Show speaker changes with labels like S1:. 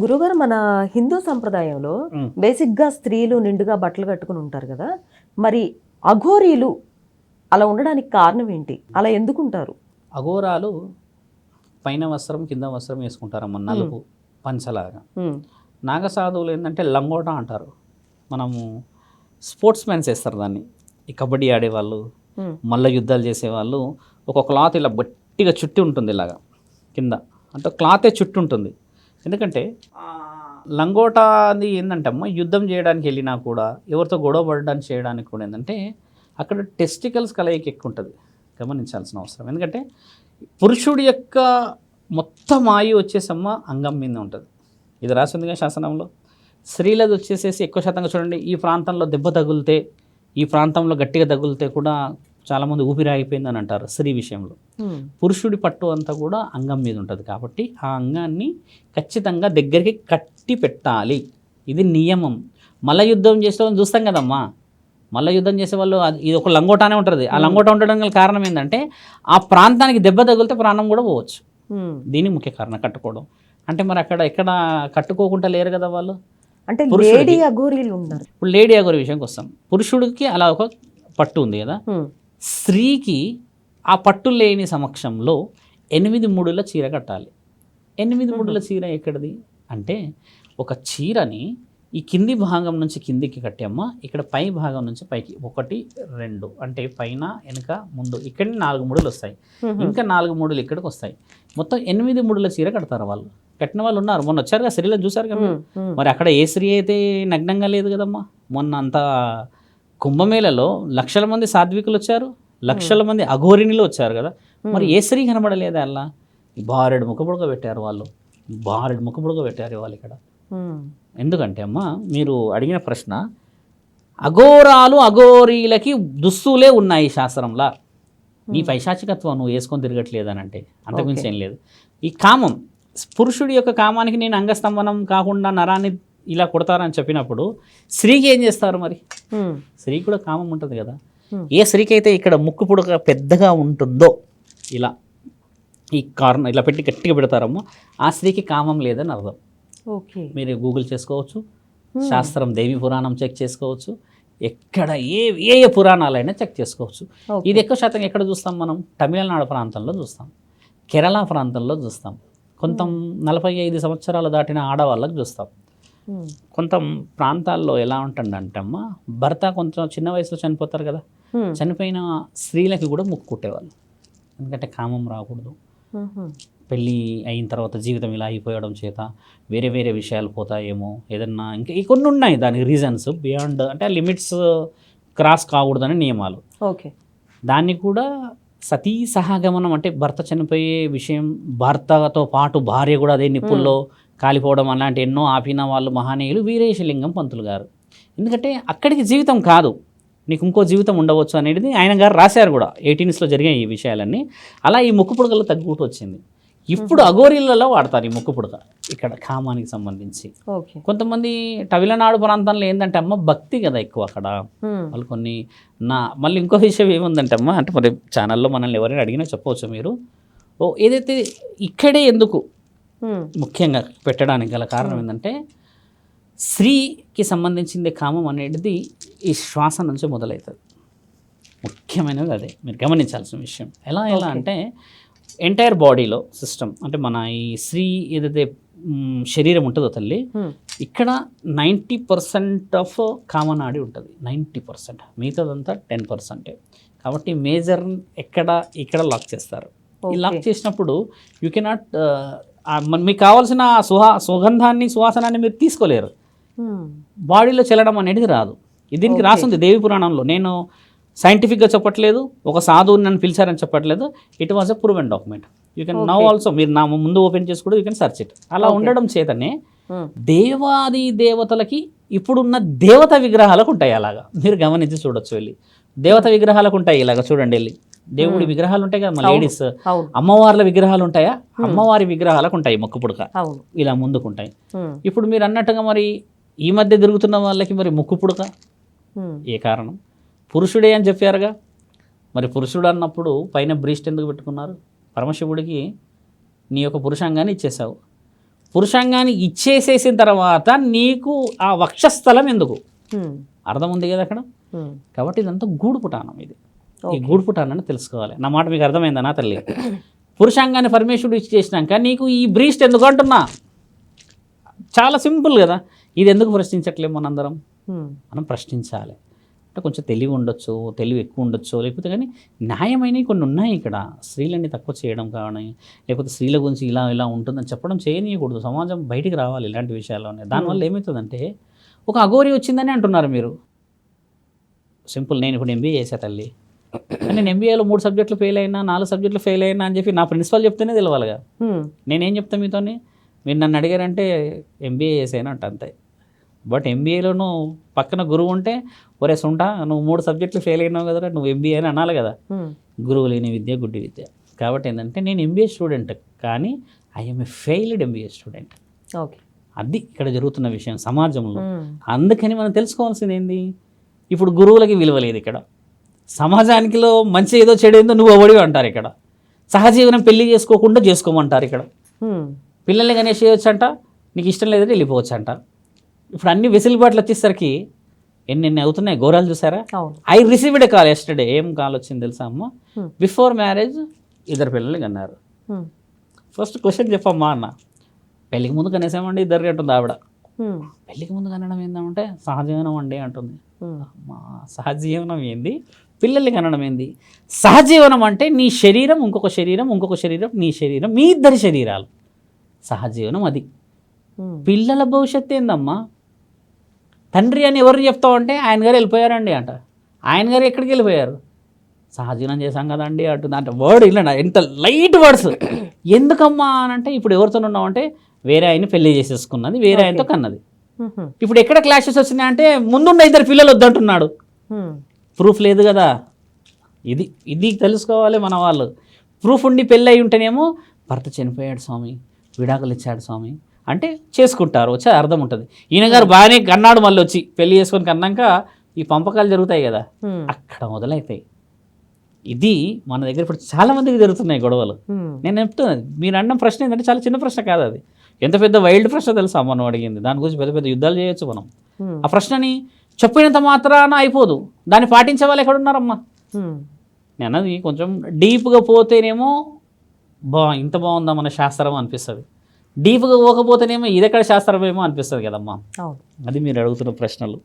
S1: గురుగారు మన హిందూ సంప్రదాయంలో
S2: మ్.
S1: బేసిక్గా స్త్రీలు నిండుగా బట్టలు కట్టుకుని ఉంటారు కదా మరి అఘోరీలు అలా ఉండడానికి కారణం ఏంటి? అలా ఎందుకుంటారు
S2: అఘోరాలు పైన వస్త్రం కింద వస్త్రం వేసుకుంటారమ్మ నలుపు పంచలాగా. నాగసాధువులు ఏంటంటే లంగోట అంటారు. మనము స్పోర్ట్స్ మ్యాన్స్ వేస్తారు దాన్ని. ఈ కబడ్డీ ఆడేవాళ్ళు మల్ల యుద్ధాలు చేసేవాళ్ళు ఒక క్లాత్ ఇలా గట్టిగా చుట్టి ఉంటుంది ఇలాగా కింద. అంటే క్లాతే చుట్టి ఉంటుంది. ఎందుకంటే లంగోటా అది ఏంటంటే అమ్మ యుద్ధం చేయడానికి వెళ్ళినా కూడా ఎవరితో గొడవ పడడానికి చేయడానికి కూడా ఏంటంటే అక్కడ టెస్టికల్స్ కలయిక ఎక్కువ ఉంటుంది గమనించాల్సిన అవసరం. ఎందుకంటే పురుషుడి యొక్క మొత్తం ఆయు వచ్చేసమ్మ అంగం మీద ఉంటుంది. ఇది రాసిందిగా శాసనంలో? స్త్రీలది వచ్చేసేసి ఎక్కువ శాతంగా చూడండి ఈ ప్రాంతంలో దెబ్బ తగిలితే ఈ ప్రాంతంలో గట్టిగా తగిలితే కూడా చాలామంది ఊపిరి ఆగిపోయిందని అంటారు స్త్రీ విషయంలో. పురుషుడి పట్టు అంతా కూడా అంగం మీద ఉంటుంది కాబట్టి ఆ అంగాన్ని ఖచ్చితంగా దగ్గరికి కట్టి పెట్టాలి. ఇది నియమం. మల్ల యుద్ధం చేసే వాళ్ళని చూస్తాం కదమ్మా. మల్ల యుద్ధం చేసే వాళ్ళు అది- ఇది ఒక లంగోటానే ఉంటుంది. ఆ లంగోట ఉండడం గల కారణం ఏంటంటే ఆ ప్రాంతానికి దెబ్బ తగిలితే ప్రాణం కూడా పోవచ్చు. దీని ముఖ్య కారణం కట్టుకోవడం. అంటే మరి అక్కడ ఎక్కడ కట్టుకోకుండా లేరు కదా వాళ్ళు?
S1: అంటే లేడీ అఘోరీలు ఉన్నారు.
S2: ఇప్పుడు లేడీ అగోరి విషయంకి వస్తాం. పురుషుడికి అలా ఒక పట్టు ఉంది కదా? స్త్రీకి ఆ పట్టు లేని సమక్షంలో ఎనిమిది ముడుల చీర కట్టాలి. ఎనిమిది ముడుల చీర ఎక్కడిది? అంటే ఒక చీరని ఈ కింది భాగం నుంచి కిందికి కట్టామా ఇక్కడ పై భాగం నుంచి పైకి ఒకటి రెండు అంటే పైన వెనుక ముందు ఇక్కడ నాలుగు ముడులు వస్తాయి. ఇంకా నాలుగు ముడులు ఇక్కడికి వస్తాయి. మొత్తం ఎనిమిది ముడుల చీర కడతారు వాళ్ళు? కట్టిన వాళ్ళు ఉన్నారు. మొన్న వచ్చారు కదా స్త్రీలను చూసారు కదా. మరి అక్కడ ఏ స్త్రీ అయితే నగ్నంగా లేదు కదమ్మా? మొన్న అంత కుంభమేళలో లక్షల మంది సాత్వికులు వచ్చారు లక్షల మంది అఘోరిణిలు వచ్చారు కదా. మరి ఏ స్త్రీ కనబడలేదా అలా? బారెడు ముఖపుడుగా పెట్టారు వాళ్ళు. బారెడు ముఖపుడుగా పెట్టారు వాళ్ళు ఇక్కడ. ఎందుకంటే అమ్మా మీరు అడిగిన ప్రశ్న అఘోరాలు అఘోరీలకి దుస్తులే ఉన్నాయి శాస్త్రంలా. నీ పైశాచికత్వం నువ్వు వేసుకొని తిరగట్లేదని అంటే అంతకుమించి ఏం లేదు. ఈ కామం పురుషుడి యొక్క కామానికి నేను అంగస్తంభనం కాకుండా నరాన్ని ఇలా కొడతారని చెప్పినప్పుడు స్త్రీకి ఏం చేస్తారు మరి?
S1: మ్,
S2: స్త్రీకి కూడా కామం ఉంటుంది కదా. ఏ స్త్రీకి అయితే ఇక్కడ ముక్కు పుడక పెద్దగా ఉంటుందో ఇలా ఈ కారణం ఇలా పెట్టి గట్టిగా పెడతారమ్మో ఆ స్త్రీకి కామం లేదని అర్థం.
S1: ఓకే.
S2: మీరు గూగుల్ చేసుకోవచ్చు. శాస్త్రం దేవి పురాణం చెక్ చేసుకోవచ్చు ఎక్కడ ఏ ఏ ఏ పురాణాలైనా చెక్ చేసుకోవచ్చు. ఇది ఎక్కువ శాతం ఎక్కడ చూస్తాం మనం? తమిళనాడు ప్రాంతంలో చూస్తాం. కేరళ ప్రాంతంలో చూస్తాం. కొంత నలభై ఐదు సంవత్సరాలు దాటిన ఆడవాళ్ళకి చూస్తాం. కొంత ప్రాంతాల్లో ఎలా ఉంటుందంటే అమ్మ భర్త కొంచెం చిన్న వయసులో చనిపోతారు కదా చనిపోయిన స్త్రీలకి కూడా ముక్కు కుట్టేవాళ్ళు. ఎందుకంటే కామం రాకూడదు. పెళ్ళి అయిన తర్వాత జీవితం ఇలా అయిపోయడం చేత వేరే వేరే విషయాలు పోతాయేమో ఏదన్నా ఇంకా ఈ కొన్ని ఉన్నాయి దానికి రీజన్స్ బియాండ్ అంటే లిమిట్స్ క్రాస్ కాకూడదని నియమాలు.
S1: ఓకే.
S2: దాన్ని కూడా సతీ సహగమనం అంటే భర్త చనిపోయే విషయం భర్తతో పాటు భార్య కూడా అదే నిప్పుల్లో కాలిపోవడం అలాంటి ఎన్నో ఆపిన వాళ్ళు మహానీయులు వీరేశలింగం పంతులు గారు. ఎందుకంటే అక్కడికి జీవితం కాదు. నీకు ఇంకో జీవితం ఉండవచ్చు అనేది ఆయన గారు రాశారు కూడా. ఎయిటీన్స్లో జరిగాయి ఈ విషయాలన్నీ. అలా ఈ ముక్కు పుడకలు తగ్గుతూ వచ్చింది. ఇప్పుడు అఘోరీలలో వాడతారు ఈ ముక్కు పుడక. ఇక్కడ కామానికి సంబంధించి. కొంతమంది తమిళనాడు ప్రాంతంలో ఏంటంటే అమ్మ భక్తి కదా ఎక్కువ అక్కడ. వాళ్ళు కొన్ని నా మళ్ళీ ఇంకో విషయం ఏముందంటే అమ్మా అంటే మరి ఛానల్లో మనల్ని ఎవరైనా అడిగినా చెప్పవచ్చు మీరు. ఓ ఏదైతే ఇక్కడే ఎందుకు ముఖ్యంగా పెట్టడానికి గల కారణం ఏంటంటే స్త్రీకి సంబంధించింది కామం అనేది ఈ శ్వాస నుంచి మొదలవుతుంది ముఖ్యమైనది అదే. మీరు గమనించాల్సిన విషయం. ఎలా ఎలా. అంటే ఎంటైర్ బాడీలో సిస్టమ్ అంటే మన ఈ స్త్రీ ఏదైతే శరీరం ఉంటుందో తల్లి ఇక్కడ నైంటీ పర్సెంట్ ఆఫ్ కామన్ ఆడి ఉంటుంది. Ninety percent. మిగతాదంతా టెన్ పర్సెంటే. కాబట్టి మేజర్ ఎక్కడ ఇక్కడ లాక్ చేస్తారు. ఈ లాక్. చేసినప్పుడు యూ కెనాట్ మీకు కావాల్సిన సుహా సుగంధాన్ని సువాసనాన్ని మీరు తీసుకోలేరు.
S1: మ్,
S2: బాడీలో చెల్లడం అనేది రాదు. దీనికి. రాసింది దేవి పురాణంలో. నేను సైంటిఫిక్గా చెప్పట్లేదు ఒక సాధువుని నన్ను పిలిచారని చెప్పట్లేదు. It was a proven document you can now
S1: Okay.
S2: Also మీరు నా ముందు ఓపెన్ చేసి కూడా యూ కెన్ సర్చ్ ఇట్ అలా. ఉండడం చేతనే
S1: మ్,
S2: దేవాది దేవతలకి ఇప్పుడున్న దేవత విగ్రహాలకు ఉంటాయి అలాగా. మీరు గమనించి చూడొచ్చు వెళ్ళి. దేవత విగ్రహాలకు ఉంటాయి ఇలాగా చూడండి వెళ్ళి. దేవుడి విగ్రహాలు ఉంటాయి కదా మా. లేడీస్. అమ్మవార్ల విగ్రహాలు ఉంటాయా అమ్మవారి విగ్రహాలకు ఉంటాయి మొక్కు పుడక ఇలా ముందుకుంటాయి. ఇప్పుడు మీరు అన్నట్టుగా మరి ఈ మధ్య తిరుగుతున్న వాళ్ళకి మరి ముక్కు పుడక ఏ కారణం? పురుషుడే అని చెప్పారుగా. మరి పురుషుడు అన్నప్పుడు పైన బ్రీస్ట్ ఎందుకు పెట్టుకున్నారు? పరమశివుడికి నీ యొక్క పురుషాంగాన్ని ఇచ్చేసావు పురుషాంగాన్ని ఇచ్చేసేసిన తర్వాత నీకు ఆ వక్షస్థలం ఎందుకు. అర్థం ఉంది కదా అక్కడ. కాబట్టి ఇదంతా గూడు పుటానం ఇది. ఈ. గూడు పుటానని తెలుసుకోవాలి. నా మాట మీకు అర్థమైందా నా తల్లి? పురుషాంగాన్ని పరమేశ్వరుడు ఇచ్చేసినాక నీకు ఈ బ్రీస్ట్ ఎందుకు అంటున్నా? చాలా సింపుల్ కదా. ఇది ఎందుకు ప్రశ్నించట్లేము మనందరం. మనం ప్రశ్నించాలి. అంటే కొంచెం తెలివి ఉండొచ్చు తెలివి ఎక్కువ ఉండొచ్చు లేకపోతే కానీ న్యాయమైనవి కొన్ని ఉన్నాయి ఇక్కడ. స్త్రీలని తక్కువ చేయడం కానీ లేకపోతే స్త్రీల గురించి ఇలా ఇలా ఉంటుందని చెప్పడం చేయనీయకూడదు. సమాజం బయటికి రావాలి ఇలాంటి విషయాల్లోనే. దానివల్ల ఏమవుతుందంటే ఒక అఘోరి వచ్చిందని అంటున్నారు మీరు. సింపుల్ నేను ఇప్పుడు ఎంబీఏ చేసా తల్లి. నేను ఎంబీఏలో మూడు సబ్జెక్టులు ఫెయిల్ అయినా నాలుగు సబ్జెక్టులు ఫెయిల్ అయినా అని చెప్పి నా ప్రిన్సిపల్ చెప్తేనే తెలియాలిగా. నేనేం చెప్తాను మీతోని? మీరు నన్ను అడిగారంటే ఎంబీఏ చేసాను అంట అంతే. బట్ ఎంబీఏలోను పక్కన గురువు ఉంటే ఒరే సుంటా నువ్వు మూడు సబ్జెక్టులు ఫెయిల్ అయినావు కదరా నువ్వు ఎంబీఏ అని అనాలి కదా. గురువు లేని విద్య గుడ్డి విద్య. కాబట్టి ఏంటంటే నేను ఎంబీఏ స్టూడెంట్ కానీ I'm a failed MBA student
S1: okay.
S2: అది ఇక్కడ జరుగుతున్న విషయం సమాజంలో. అందుకని మనం తెలుసుకోవాల్సింది ఏంది? ఇప్పుడు గురువులకి విలువ లేదు ఇక్కడ. సమాజానికిలో మంచి ఏదో చెడు ఏందో నువ్వు అవడివి అంటారు ఇక్కడ. సహజీవనం పెళ్ళి చేసుకోకుండా చేసుకోమంటారు ఇక్కడ. పిల్లల్ని గణేష్ చేయొచ్చంట నీకు ఇష్టం లేదంటే వెళ్ళిపోవచ్చు అంట ఇప్పుడు అన్ని వెసులుబాట్లు వచ్చేసరికి ఎన్ని ఎన్ని అవుతున్నాయి? ఘోరాలు చూసారా? ఐ రిసీవ్డ్ కాల్ ఎస్టర్డే ఏం కాల్ వచ్చింది తెలుసా అమ్మ. బిఫోర్ మ్యారేజ్ ఇద్దరు పిల్లల్ని కన్నారు. ఫస్ట్ క్వశ్చన్ చెప్పమ్మా అన్న. పెళ్ళికి ముందు కనేసామండి ఇద్దరు అంటుంది ఆవిడ.
S1: హ్మ్.
S2: పెళ్ళికి ముందు కనడం ఏందంటే సహజీవనం అండి అంటుంది. సహజీవనం ఏంది? పిల్లల్ని కనడం ఏంది? సహజీవనం అంటే నీ శరీరం ఇంకొక శరీరం ఇంకొక శరీరం నీ శరీరం మీ ఇద్దరి శరీరాలు. సహజీవనం అది. పిల్లల భవిష్యత్తు ఏందమ్మా? తండ్రి అని ఎవరు చెప్తావు అంటే ఆయన గారు వెళ్ళిపోయారండి అంట. ఆయన గారు ఎక్కడికి వెళ్ళిపోయారు? సహజీవనం చేశాం కదండి అంటుంది. అంటే వర్డ్ ఇలా ఎంత లైట్ వర్డ్స్ ఎందుకమ్మా అని అంటే ఇప్పుడు ఎవరితో ఉన్నామంటే వేరే ఆయన్ని పెళ్ళి చేసేసుకున్నది వేరే ఆయనతో కన్నది. ఇప్పుడు ఎక్కడ క్లాషెస్ వచ్చినాయంటే ముందున్న ఇద్దరు పిల్లలు వద్దంటున్నాడు. ప్రూఫ్ లేదు కదా. ఇది ఇది తెలుసుకోవాలి మన వాళ్ళు. ప్రూఫ్ ఉండి పెళ్ళి అయి ఉంటేనేమో భర్త చనిపోయాడు స్వామి విడాకులు ఇచ్చాడు స్వామి. అంటే చేసుకుంటారు వచ్చి అర్థం ఉంటుంది. ఈయన గారు బాగానే కన్నాడు మళ్ళీ వచ్చి పెళ్ళి చేసుకొని కన్నాక ఈ పంపకాలు జరుగుతాయి కదా. అక్కడ మొదలవుతాయి ఇది మన దగ్గర ఇప్పుడు చాలా మందికి జరుగుతున్నాయి గొడవలు. నేను చెప్తున్నాను మీరు అన్న ప్రశ్న ఏంటంటే చాలా చిన్న ప్రశ్న కాదు అది. ఎంత పెద్ద వైల్డ్ ప్రశ్న తెలుసా మనం అడిగింది. దాని గురించి పెద్ద పెద్ద యుద్ధాలు చేయొచ్చు మనం. ఆ ప్రశ్నని చెప్పినంత మాత్రాన అయిపోదు. దాన్ని పాటించే వాళ్ళు ఎక్కడున్నారమ్మా. నేను అన్నది కొంచెం డీప్గా పోతేనేమో బా ఇంత బాగుందా మన శాస్త్రం అనిపిస్తుంది. డీప్గా పోకపోతేనేమో ఇది ఎక్కడ శాస్త్రమేమో అనిపిస్తుంది కదమ్మా? అది మీరు అడుగుతున్న ప్రశ్నలు.